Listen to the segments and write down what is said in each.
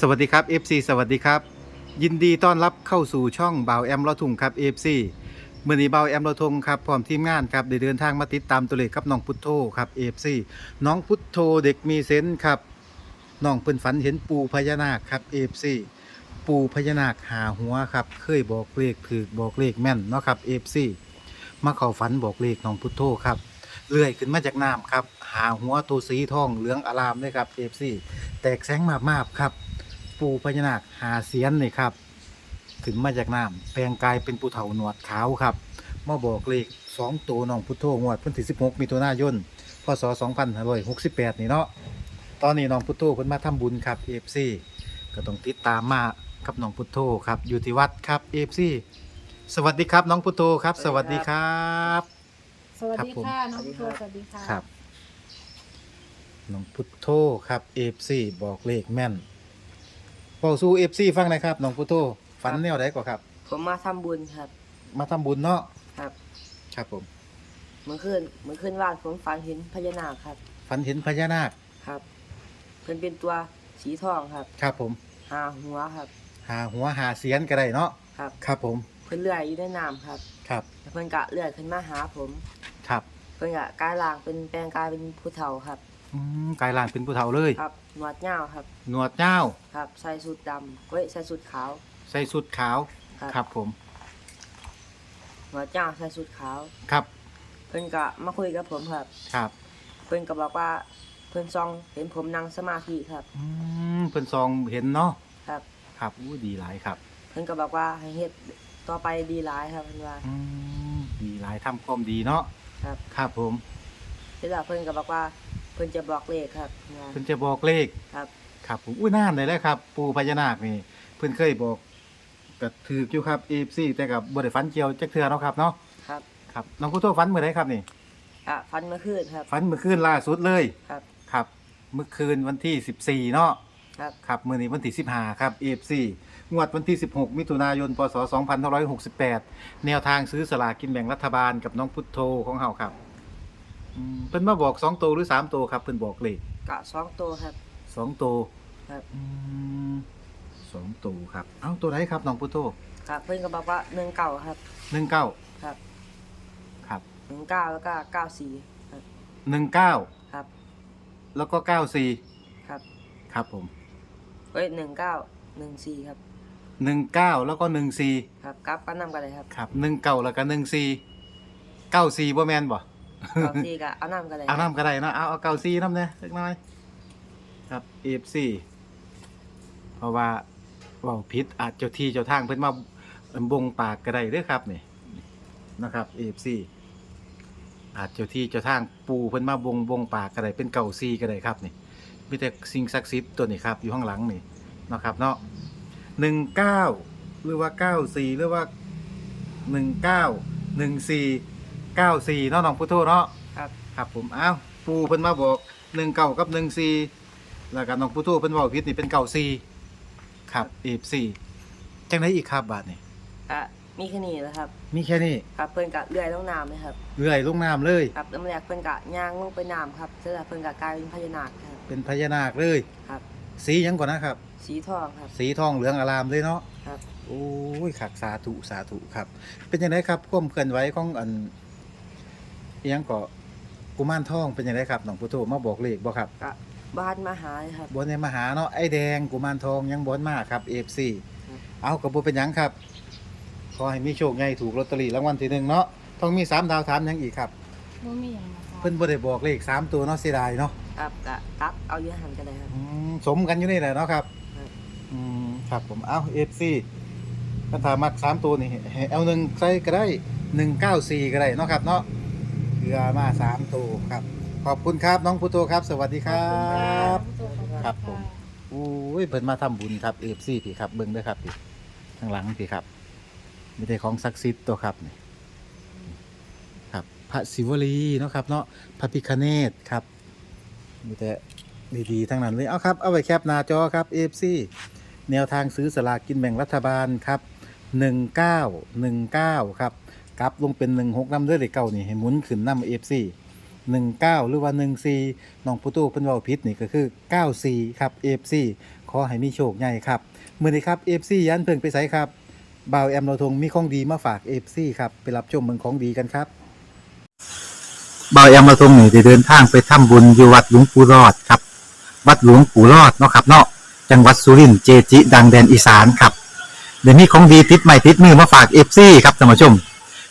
สวัสดีครับ FC สวัสดีครับ ยินดีต้อนรับเข้าสู่ช่องบ่าวแอมลอทุงครับ FC เมื่อนี้บ่าวแอมลอทุงครับพร้อมทีมงานครับได้เดินทางมาติดตามตัวเลขกับน้องพุทโธครับ FC น้องพุทโธเด็กมีเซนส์ครับน้องเพิ่นฝันเห็นปูพญานาคครับ FC ปูพญานาคหาหัวครับเคยบอกเลขถือบอกเลขแม่นเนาะครับ FC มาเข้าฝันบอกเลขน้องพุทโธครับเลื่อยขึ้นมาจากน้ำครับหาหัวตัวสีทองเหลืองอารามเลยครับ FC แตกแสงมาบๆครับ ปูพญานาคหาเสียนนี่ครับขึ้นมาจากน้ำแปลงกายเป็นปูเถาหนวดขาวครับมาบอกเลขสองตัวน้องพุทโธงวดพื้นที่16มิถุนายนพศ2568นี่เนาะตอนนี้น้องพุทโธเพิ่นมาทำบุญครับ FC ก็ต้องติดตามมากับน้องพุทโธครับอยู่ที่วัดครับ FC สวัสดีครับน้องพุทโธครับ สวัสดีครับ สวัสครับดีผมค่ะน้องพุทโธสวัสดีค่ะครับน้องพุทโธครับ FC บอกเลขแม่น บอกสู้ FC ฟังหนะครับน้องพุทโธฝันแนวใดกว่าครับ ผมมาทำบุญครับ มาทำบุญเนาะครับ ครับผมเมื่อคืนเมื่อคืนว่านผมฝันเห็นพญานาคครับ ฝันเห็นพญานาคครับ เพิ่นเป็นตัวสีทองครับครับผม หาหัวครับ หาหัวหาเสียนก็ได้เนาะครับ ครับผมเพิ่นเลื่อยอยู่ในน้ำครับครับแล้วเพิ่นกะเลื่อยขึ้นมาหาผม ครับเพิ่นกะกลายร่างเป็นแปลงกายเป็นผู้เฒ่าครับ อืมกายล่างเป็นผู้เฒ่าเลย ครับหนวดยาวครับ หนวดเจ้าครับใส่สูทดำเฮ้ยใส่สูทขาว ใส่สุดขาวครับ ครับผม หนวดยาวใส่สูทขาว ครับเพิ่นกะมาคุยกับผมครับ ครับเพิ่นก็บอกว่าเพิ่นซองเห็นผมนั่งสมาธิครับ อืมเพิ่นซองเห็นเนาะครับ ครับอู้ดีหลายครับเพิ่นก็บอกว่าให้เฮ็ดต่อไปดีหลายครับเพิ่นว่า อืมดีหลายทำความดีเนาะครับ ครับผม เสร็จแล้วเพิ่นก็บอกว่า เพิ่นจะบอกเลขครับนะเพิ่นจะบอกเลขครับครับผมอุ้ยนานเลยแหล้วครับ ปูพญานาคนี่เพิ่นเคยบอกก็ถืออยู่ครับ FC แต่กับบ่ได้ฝันเกี่ยวจักเทื่อเนาะครับเนาะครับครับน้องพุทโธฝันมื้อใดครับนี่อะฟันเมื่อคืนครับ ฝันเมื่อคืนล่าสุดเลยครับ ครับเมื่อคืนวันที่ 14 เนาะ ครับ ครับมื้อนี้วันที่15 ครับ FC งวดวันที่ 16 มิถุนายน พศ 2568 แนวทางซื้อสลากกินแบ่งรัฐบาลกับน้องพุทโธของเฮาครับ อืมเพิ่นมาบอก2ตัวหรือ3ตัวครับเพิ่นบอกเลขกะสองตัวครับ2ตัวครับ อืมสองตัวครับ เอ้าตัวไหนครับน้องพุทโธครับเพิ่นก็บอกว่าหนึ่งเก้าครับ19ครับครับหนึ่งเก้าแล้วก็เก้าสี่ครับ19ครับแล้วก็94ครับครับผมเฮ้ยหนึ่งเก้าหนึ่งสี่ครับ19แล้วก็14ครับกลับกันนำกันเลยครับครับ19แล้วก็14 94บ่แม่นบ่ เก้าสี่ก็เอานำกันเลยเอาน้ำก็ได้เนาะเอาเอาเก้าซีน้ำเนี่ยเล็กน้อย ครับเอฟซีเพราะว่าเว่าพิษอาจเจ้าที่เจ้าทางเพิ่นมาบงปากก็ได้เด้อครับนี่นะครับเอฟซีอาจเจ้าที่เจ้าทางปูเพิ่นมาบงบงปากก็ได้เป็นเก่าซีก็ได้ครับนี่มีแต่สิ่งศักดิ์สิทธิ์ตัวนี้ครับอยู่ข้างหลังนี่นะครับเนาะหนึ่งเก้าหรือว่าเก้าสี่หรือว่าหนึ่งเก้าหนึ่งสี่ เก้าสี่เนาะน้องพุทโธเนาะครับ ครับผมอ้าวปูเพิ่นมาบอกหนึ่งเก่ากับหนึ่งซีแล้วก็น้องผู้ทูเพิ่นเว้าผิดนี่เป็นเก่าซีครับเอฟซีจังไดอีกครับบาทนี่อะมีแค่นี้แหละครับ มีแค่นี้ครับเพิ่นกะเลื่อยลงน้ำเลยครับเลื่อยลงน้ำเลย ครับแล้วเมื่อแรกเพิ่นกะย่างลงไปน้ำครับเสร็จแล้วเพิ่นกะกลายเป็นพญานาคครับ เป็นพญานาคเลยครับ สีหยังก่อนนะครับ สีทองครับ สีทองเหลืองอารามเลยเนาะครับ โอ้ยขักสาธุสาธุครับ เป็นยังไงครับความเคลื่อนไหวของอัน อิหยังก็กุมารทองเป็นยังไงครับน้องผู้ทูมาบอกเลขบ่ครับกะบ้านมาหาเลยครับ บนในมาหาเนาะไอ้แดงกุมารทองยังบนมากครับเอฟซีครับเอากระบุเป็นหยังครับขอให้มีโชคใหญ่ถูกลอตเตอรี่รางวัลที่หนึ่งเนาะต้องมีสามดาวถามหยังอีกครับ บ่มีอย่างนะคะเพิ่นบ่ได้บอกเลขสามตัวเนาะเสียดายเนาะครับกะตัดเอาเยอะหันกันเลยครับ อืมสมกันอยู่นี่แหละเนาะครับครับ อืมครับผมเอาเอฟซีถ้าถามมักสามตัวนี่ให้เอาหนึ่งใส่ก็ได้หนึ่งเก้าสี่ก็ได้เนาะครับเนาะ เกือมาสามตัวครับ ขอบคุณครับน้องพุทโธครับ สวัสดีครับขอณะครับผมโอ้ยเพิ่นมาทำบุญครับเอฟซีพี่ครับเบิ่งเด้อครับพี่ข้างหลังพี่ครับมีแต่ของศักดิ์สิทธิ์ตัวครับนี่ครับพระศิวลีเนาะครับเนาะพระพิคเนตครับมีแต่ดีๆทั้งนั้นเลยเอาครับเอาไว้แคปหน้าจอครับเอฟซีแนวทางซื้อสลากกินแบ่งรัฐบาลครับ 1919 ครับ กลับลงเป็น16นำเด้อเลขเก้านี่ให้หมุนขึ้นนำเอฟซี19หรือว่า14น้องพุตูเพิ่นเว้าผิดนี่ก็คือ94ครับ FC ขขอให้มีโชคใหญ่ครับมื้อนี้ครับ FC ยันเพิ่งไปไสครับบ่าวแอมเราทงมีของดีมาฝาก FC ครับไปรับชมเมืองของดีกันครับบ่าวแอมเราทงนี่ได้เดินทางไปทำบุญอยู่วัดหลวงปู่รอดครับ วัดหลวงปู่รอดเนาะครับเนาะจังหวัดสุรินทร์เจจิ ดังแดนอีสานครับเดี๋ยวนี้ของดีติดใหม่ติดมือมาฝาก FC ครับท่านผู้ชม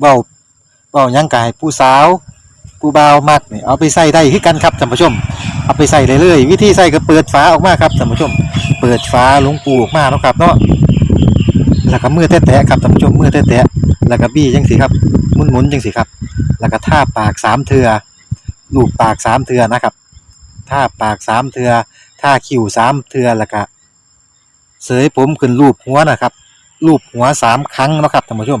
เว้าเว้ายังกายผู้สาว ผู้บ่าวมักนี่เอาไปใส่ได้คือกันครับท่านผู้ชม เอาไปใส่เลยเลยวิธีใส่ก็เปิดฝาออกมาครับท่านผู้ชม เปิดฝาหลวงปูออกมาเนาะครับเนาะแล้วก็มือแตะๆครับท่านผู้ชมมือแตะๆแล้วก็บี้จังสิครับหมุนๆจังสิครับ แล้วก็ท่าปากสามเทือลูบปากสามเทือนะครับท่าปากสามเทือท่าคิ้วสามเทือแล้วก็เสยผมขึ้นรูปหัวนะครับรูปหัวสามครั้งนะครับท่านผู้ชม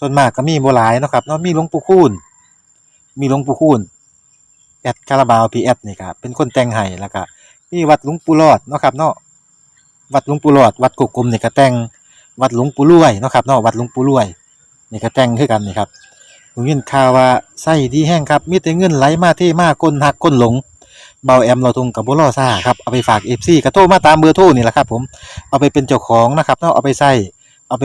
ส่วนมากก็มีโบ่หลายเนาะครับเนาะมีหลวงปู่คูณมีหลวงปู่คูณแอดคาราบาวพีแอดนี่ครับเป็นคนแต่งให้แล้วก็มีวัดหลวงปู่รอดเนาะครับเนาะวัดหลวงปู่รอด วัดกกกลมนี่ก็แต่งวัดหลวงปู่รวยเนาะครับเนาะวัดหลวงปู่รวยนี่ก็แต่งคือกันนี่ครับผมยินข่าวว่าไส้ดีแห้งครับมีแต่เงินไหลมาเทมาคนหักคนหลงเบาแอมเราทงกับบุรอซ่าครับเอาไปฝากเอฟซีกระโทรมาตามเบอร์โทรนี่แหละครับผมเอาไปเป็นเจ้าของนะครับเนาะเอาไปใส่เอาไป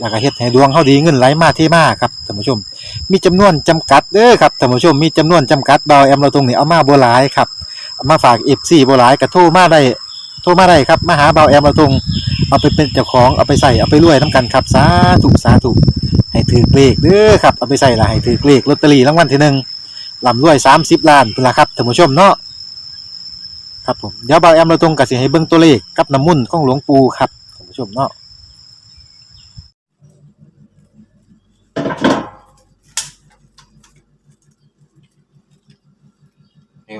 แล้วก็เฮ็ดให้ดวงเฮาดีเงินไหลมาเทมาครับท่านผู้ชม มีจำนวนจำกัดเด้อครับท่านผู้ชมมีจำนวนจำกัดเบาแอมเราตรงนี้เอามาบ่หลายครับเอามาฝาก FC บ่หลายก็โทรมาได้โทรมาได้ครับมาหาเบาแอมเราตรงเอาไปเป็นเจ้าของเอาไปใส่เอาไปรวยนํกันครับสาธุสาธุให้ถือเลขเด้อครับเอาไปใส่ละให้ถือเลขลอตเตอรี่รางวัลที่หนึ่งลำรวย30ล้านพุ่นละครับท่านผู้ชมเนาะครับผมเดี๋ยวเบาแอมเราตรงกับสิให้เบิ่งตัวเลขกับน้ำมุ่นของหลวงปู่ครับท่านผู้ชมเนาะ นี่คุณ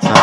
สา